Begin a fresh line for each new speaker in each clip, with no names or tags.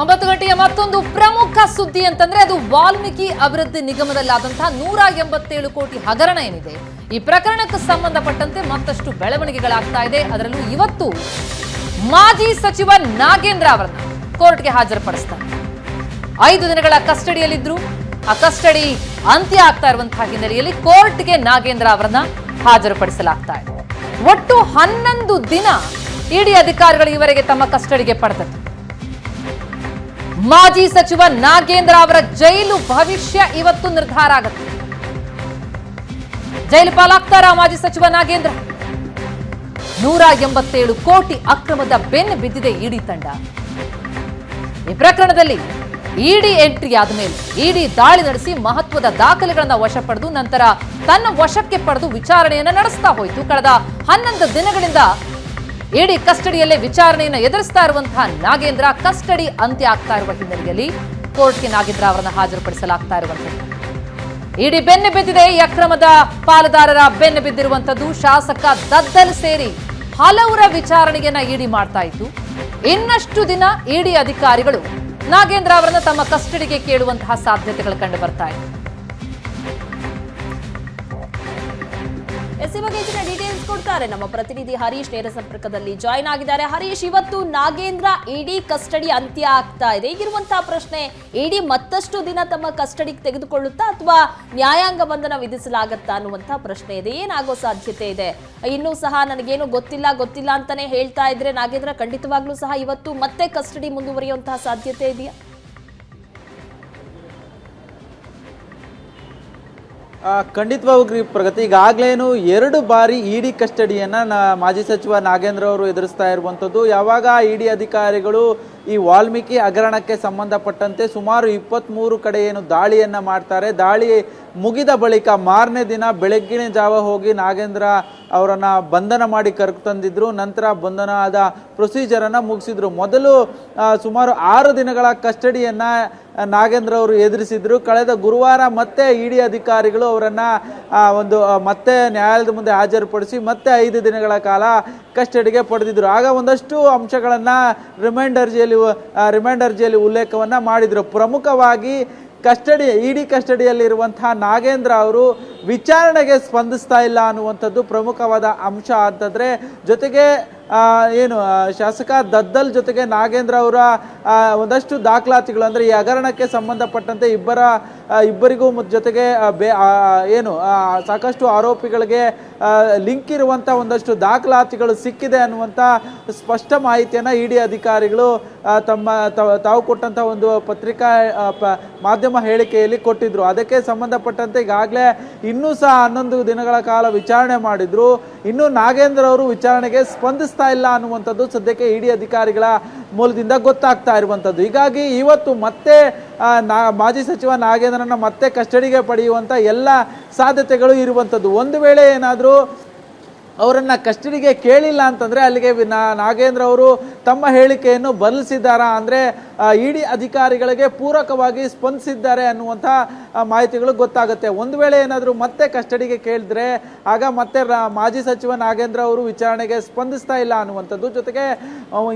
ಒಂಬತ್ತು ಗಂಟೆಯ ಮತ್ತೊಂದು ಪ್ರಮುಖ ಸುದ್ದಿ ಅಂತಂದ್ರೆ ಅದು ವಾಲ್ಮೀಕಿ ಅಭಿವೃದ್ಧಿ ನಿಗಮದಲ್ಲಾದಂತಹ ನೂರ ಎಂಬತ್ತೇಳು ಕೋಟಿ ಹಗರಣ ಏನಿದೆ? ಈ ಪ್ರಕರಣಕ್ಕೆ ಸಂಬಂಧಪಟ್ಟಂತೆ ಮತ್ತಷ್ಟು ಬೆಳವಣಿಗೆಗಳಾಗ್ತಾ ಇದೆ. ಅದರಲ್ಲೂ ಇವತ್ತು ಮಾಜಿ ಸಚಿವ ನಾಗೇಂದ್ರ ಅವರನ್ನ ಕೋರ್ಟ್ಗೆ ಹಾಜರುಪಡಿಸ್ತಾರೆ. ಐದು ದಿನಗಳ ಕಸ್ಟಡಿಯಲ್ಲಿದ್ರು. ಆ ಕಸ್ಟಡಿ ಅಂತ್ಯ ಆಗ್ತಾ ಇರುವಂತಹ ಹಿನ್ನೆಲೆಯಲ್ಲಿ ಕೋರ್ಟ್ಗೆ ನಾಗೇಂದ್ರ ಅವರನ್ನ ಹಾಜರುಪಡಿಸಲಾಗ್ತಾ ಇದೆ. ಒಟ್ಟು ಹನ್ನೊಂದು ದಿನ ಇಡಿ ಅಧಿಕಾರಿಗಳು ಇವರಿಗೆ ತಮ್ಮ ಕಸ್ಟಡಿಗೆ ಪಡೆದದ್ದು. ಮಾಜಿ ಸಚಿವ ನಾಗೇಂದ್ರ ಅವರ ಜೈಲು ಭವಿಷ್ಯ ಇವತ್ತು ನಿರ್ಧಾರ ಆಗುತ್ತೆ. ಜೈಲು ಪಾಲಾಗ್ತಾರ ಮಾಜಿ ಸಚಿವ ನಾಗೇಂದ್ರ? ನೂರ ಎಂಬತ್ತೇಳು ಕೋಟಿ ಅಕ್ರಮದ ಬೆನ್ನು ಬಿದ್ದಿದೆ ಇಡಿ ತಂಡ. ಈ ಪ್ರಕರಣದಲ್ಲಿ ಇಡಿ ಎಂಟ್ರಿ ಆದ ಮೇಲೆ ಇಡಿ ದಾಳಿ ನಡೆಸಿ ಮಹತ್ವದ ದಾಖಲೆಗಳನ್ನ ವಶ ನಂತರ ತನ್ನ ವಶಕ್ಕೆ ಪಡೆದು ವಿಚಾರಣೆಯನ್ನ ನಡೆಸ್ತಾ ಹೋಯಿತು. ಕಳೆದ ಹನ್ನೊಂದು ದಿನಗಳಿಂದ ಇಡಿ ಕಸ್ಟಡಿಯಲ್ಲೇ ವಿಚಾರಣೆಯನ್ನು ಎದುರಿಸ್ತಾ ಇರುವಂತಹ ನಾಗೇಂದ್ರ ಕಸ್ಟಡಿ ಅಂತ್ಯ ಆಗ್ತಾ ಇರುವ ಹಿನ್ನೆಲೆಯಲ್ಲಿ ಕೋರ್ಟ್ಗೆ ನಾಗೇಂದ್ರ ಅವರನ್ನು ಹಾಜರುಪಡಿಸಲಾಗ್ತಾ ಇರುವಂತಹ ಇಡಿ ಬೆನ್ನು ಬಿದ್ದಿದೆ ಈ ಅಕ್ರಮದ ಪಾಲುದಾರರ ಬೆನ್ನು ಬಿದ್ದಿರುವಂತದ್ದು ಶಾಸಕ ದದ್ದಲ್ ಸೇರಿ ಹಲವರ ವಿಚಾರಣೆಯನ್ನ ಇಡಿ ಮಾಡ್ತಾ ಇತ್ತು ಇನ್ನಷ್ಟು ದಿನ ಇಡಿ ಅಧಿಕಾರಿಗಳು ನಾಗೇಂದ್ರ ಅವರನ್ನು ತಮ್ಮ ಕಸ್ಟಡಿಗೆ ಕೇಳುವಂತಹ ಸಾಧ್ಯತೆಗಳು ಕಂಡು ಬರ್ತಾ ಇದೆ.
ಕೊಡ್ತಾರೆ ನಮ್ಮ ಪ್ರತಿನಿಧಿ ಹರೀಶ್ ನೇರ ಸಂಪರ್ಕದಲ್ಲಿ ಜಾಯ್ನ್ ಆಗಿದ್ದಾರೆ. ಹರೀಶ್, ಇವತ್ತು ನಾಗೇಂದ್ರ ಇಡಿ ಕಸ್ಟಡಿ ಅಂತ್ಯ ಆಗ್ತಾ ಇದೆ. ಈಗಿರುವಂತಹ ಪ್ರಶ್ನೆ, ಇಡಿ ಮತ್ತಷ್ಟು ದಿನ ತಮ್ಮ ಕಸ್ಟಡಿಗೆ ತೆಗೆದುಕೊಳ್ಳುತ್ತಾ ಅಥವಾ ನ್ಯಾಯಾಂಗ ಬಂಧನ ವಿಧಿಸಲಾಗತ್ತಾ ಅನ್ನುವಂತಹ ಪ್ರಶ್ನೆ ಇದೆ. ಏನಾಗೋ ಸಾಧ್ಯತೆ ಇದೆ. ಇನ್ನೂ ಸಹ ನನಗೇನು ಗೊತ್ತಿಲ್ಲ ಗೊತ್ತಿಲ್ಲ ಅಂತಾನೆ ಹೇಳ್ತಾ ಇದ್ರೆ ನಾಗೇಂದ್ರ ಖಂಡಿತವಾಗ್ಲೂ ಸಹ ಇವತ್ತು ಮತ್ತೆ ಕಸ್ಟಡಿ ಮುಂದುವರಿಯುವಂತಹ ಸಾಧ್ಯತೆ ಇದೆಯಾ?
ಆ, ಖಂಡಿತವಾಗ್ರಿ ಪ್ರಗತಿ. ಈಗಾಗಲೇನು ಎರಡು ಬಾರಿ ಇಡಿ ಕಸ್ಟಡಿಯನ್ನು ನಾ- ಮಾಜಿ ಸಚಿವ ನಾಗೇಂದ್ರ ಅವರು ಎದುರಿಸ್ತಾ ಇರುವಂಥದ್ದು. ಯಾವಾಗ ಇಡಿ ಅಧಿಕಾರಿಗಳು ಈ ವಾಲ್ಮೀಕಿ ಹಗರಣಕ್ಕೆ ಸಂಬಂಧಪಟ್ಟಂತೆ ಸುಮಾರು ಇಪ್ಪತ್ತ್ಮೂರು ಕಡೆ ಏನು ದಾಳಿಯನ್ನು ಮಾಡ್ತಾರೆ. ದಾಳಿ ಮುಗಿದ ಬಳಿಕ ಮಾರನೇ ದಿನ ಬೆಳಗ್ಗಿನ ಜಾವ ಹೋಗಿ ನಾಗೇಂದ್ರ ಅವರನ್ನು ಬಂಧನ ಮಾಡಿ ಕರ್ಕು ತಂದಿದ್ರು. ನಂತರ ಬಂಧನ ಆದ ಪ್ರೊಸೀಜರನ್ನು ಮುಗಿಸಿದ್ರು. ಮೊದಲು ಸುಮಾರು ಆರು ದಿನಗಳ ಕಸ್ಟಡಿಯನ್ನು ನಾಗೇಂದ್ರ ಅವರು ಎದುರಿಸಿದ್ರು. ಕಳೆದ ಗುರುವಾರ ಮತ್ತೆ ಇಡಿ ಅಧಿಕಾರಿಗಳು ಅವರನ್ನು ಒಂದು ಮತ್ತೆ ನ್ಯಾಯಾಲಯದ ಮುಂದೆ ಹಾಜರುಪಡಿಸಿ ಮತ್ತೆ ಐದು ದಿನಗಳ ಕಾಲ ಕಸ್ಟಡಿಗೆ ಪಡೆದಿದ್ರು. ಆಗ ಒಂದಷ್ಟು ಅಂಶಗಳನ್ನು ರಿಮೈಂಡ್ ಅರ್ಜಿಯಲ್ಲಿ ರಿಮೈಂಡ್ ಅರ್ಜಿಯಲ್ಲಿ ಉಲ್ಲೇಖವನ್ನ ಮಾಡಿದ್ರು. ಪ್ರಮುಖವಾಗಿ ಕಸ್ಟಡಿ, ಇಡಿ ಕಸ್ಟಡಿಯಲ್ಲಿರುವಂತಹ ನಾಗೇಂದ್ರ ಅವರು ವಿಚಾರಣೆಗೆ ಸ್ಪಂದಿಸ್ತಾ ಇಲ್ಲ ಅನ್ನುವಂಥದ್ದು ಪ್ರಮುಖವಾದ ಅಂಶ ಅಂತಂದರೆ, ಜೊತೆಗೆ ಏನು ಶಾಸಕ ದದ್ದಲ್ ಜೊತೆಗೆ ನಾಗೇಂದ್ರ ಅವರ ಒಂದಷ್ಟು ದಾಖಲಾತಿಗಳು, ಅಂದರೆ ಈ ಹಗರಣಕ್ಕೆ ಸಂಬಂಧಪಟ್ಟಂತೆ ಇಬ್ಬರ ಇಬ್ಬರಿಗೂ ಜೊತೆಗೆ ಬೇ ಏನು ಸಾಕಷ್ಟು ಆರೋಪಿಗಳಿಗೆ ಲಿಂಕ್ ಇರುವಂಥ ಒಂದಷ್ಟು ದಾಖಲಾತಿಗಳು ಸಿಕ್ಕಿದೆ ಅನ್ನುವಂಥ ಸ್ಪಷ್ಟ ಮಾಹಿತಿಯನ್ನ ಇಡಿ ಅಧಿಕಾರಿಗಳು ತಮ್ಮ ತಾವ್- ಕೊಟ್ಟಂಥ ಒಂದು ಪತ್ರಿಕಾ ಮಾಧ್ಯಮ ಹೇಳಿಕೆಯಲ್ಲಿ ಕೊಟ್ಟಿದ್ದರು ಅದಕ್ಕೆ ಸಂಬಂಧಪಟ್ಟಂತೆ ಈಗಾಗಲೇ ಇನ್ನೂ ಸಹ ಹನ್ನೊಂದು ದಿನಗಳ ಕಾಲ ವಿಚಾರಣೆ ಮಾಡಿದ್ರು. ಇನ್ನೂ ನಾಗೇಂದ್ರ ಅವರು ವಿಚಾರಣೆಗೆ ಸ್ಪಂದಿಸ್ತಾ ಇಲ್ಲ ಅನ್ನುವಂಥದ್ದು ಸದ್ಯಕ್ಕೆ ಇಡಿ ಅಧಿಕಾರಿಗಳ ಮೂಲದಿಂದ ಗೊತ್ತಾಗ್ತಾ ಇರುವಂಥದ್ದು. ಹೀಗಾಗಿ ಇವತ್ತು ಮತ್ತೆ ನಾ, ಮಾಜಿ ಸಚಿವ ನಾಗೇಂದ್ರನ ಮತ್ತೆ ಕಸ್ಟಡಿಗೆ ಪಡೆಯುವಂಥ ಎಲ್ಲ ಸಾಧ್ಯತೆಗಳು ಇರುವಂಥದ್ದು. ಒಂದು ವೇಳೆ ಏನಾದರೂ ಅವರನ್ನು ಕಸ್ಟಡಿಗೆ ಕೇಳಿಲ್ಲ ಅಂತಂದರೆ ಅಲ್ಲಿಗೆ ನಾಗೇಂದ್ರ ಅವರು ತಮ್ಮ ಹೇಳಿಕೆಯನ್ನು ಬದಲಿಸಿದ್ದಾರಾ ಅಂದ್ರೆ ಇಡಿ ಅಧಿಕಾರಿಗಳಿಗೆ ಪೂರಕವಾಗಿ ಸ್ಪಂದಿಸಿದ್ದಾರೆ ಅನ್ನುವಂಥ ಮಾಹಿತಿಗಳು ಗೊತ್ತಾಗುತ್ತೆ. ಒಂದು ವೇಳೆ ಏನಾದರೂ ಮತ್ತೆ ಕಸ್ಟಡಿಗೆ ಕೇಳಿದ್ರೆ, ಆಗ ಮತ್ತೆ ಮಾಜಿ ಸಚಿವ ನಾಗೇಂದ್ರ ಅವರು ವಿಚಾರಣೆಗೆ ಸ್ಪಂದಿಸ್ತಾ ಇಲ್ಲ ಅನ್ನುವಂಥದ್ದು. ಜೊತೆಗೆ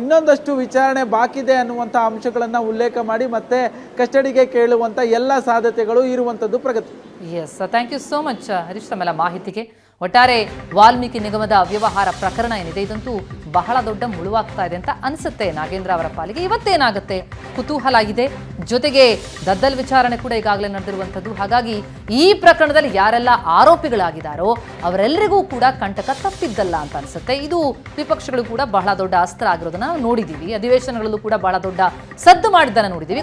ಇನ್ನೊಂದಷ್ಟು ವಿಚಾರಣೆ ಬಾಕಿದೆ ಅನ್ನುವಂಥ ಅಂಶಗಳನ್ನು ಉಲ್ಲೇಖ ಮಾಡಿ ಮತ್ತೆ ಕಸ್ಟಡಿಗೆ ಕೇಳುವಂಥ ಎಲ್ಲ ಸಾಧ್ಯತೆಗಳು ಇರುವಂಥದ್ದು ಪ್ರಗತಿ.
Yes thank you so much Harish ತಮ್ಮೆಲ್ಲ ಮಾಹಿತಿಗೆ ಒಟ್ಟಾರೆ ವಾಲ್ಮೀಕಿ ನಿಗಮದ ಅವ್ಯವಹಾರ ಪ್ರಕರಣ ಏನಿದೆ? ಇದಂತೂ ಬಹಳ ದೊಡ್ಡ ಮುಳುವಾಗ್ತಾ ಇದೆ ಅಂತ ಅನ್ಸುತ್ತೆ. ನಾಗೇಂದ್ರ ಅವರ ಪಾಲಿಗೆ ಇವತ್ತೇನಾಗುತ್ತೆ? ಕುತೂಹಲ ಆಗಿದೆ ಜೊತೆಗೆ ದದ್ದಲ್ ವಿಚಾರಣೆ ಕೂಡ ಈಗಾಗಲೇ ನಡೆದಿರುವಂಥದ್ದು. ಹಾಗಾಗಿ ಈ ಪ್ರಕರಣದಲ್ಲಿ ಯಾರೆಲ್ಲ ಆರೋಪಿಗಳಾಗಿದ್ದಾರೋ ಅವರೆಲ್ಲರಿಗೂ ಕೂಡ ಕಂಟಕ ತಪ್ಪಿದ್ದಲ್ಲ ಅಂತ ಅನಿಸುತ್ತೆ. ಇದು ವಿಪಕ್ಷಗಳು ಕೂಡ ಬಹಳ ದೊಡ್ಡ ಅಸ್ತ್ರ ಆಗಿರೋದನ್ನ ನೋಡಿದ್ದೀವಿ. ಅಧಿವೇಶನಗಳಲ್ಲೂ ಕೂಡ ಬಹಳ ದೊಡ್ಡ ಸದ್ದು ಮಾಡಿದ್ದನ್ನು ನೋಡಿದ್ದೀವಿ.